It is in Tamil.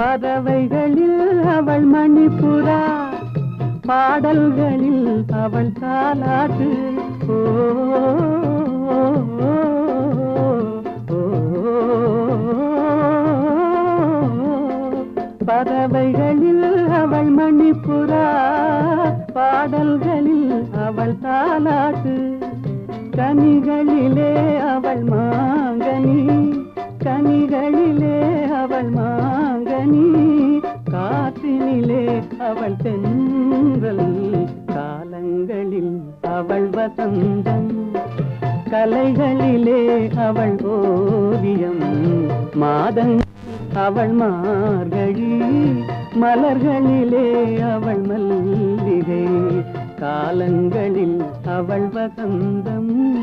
பறவைகளில் அவள் மணிப்புறா. பாடல்களில் அவள் தாலாட்டு. ஓ, பறவைகளில் அவள் மணிப்புறா. பாடல்களில் அவள் தாலாட்டு. கனிகளிலே அவள் தென்றல் காலங்களில் அவள் வசந்தம். கலைகளிலே அவள் ஓவியம் மாதங் அவள் மார்கழி. மலர்களிலே அவள் மல்லிகை காலங்களில் அவள் வசந்தம்.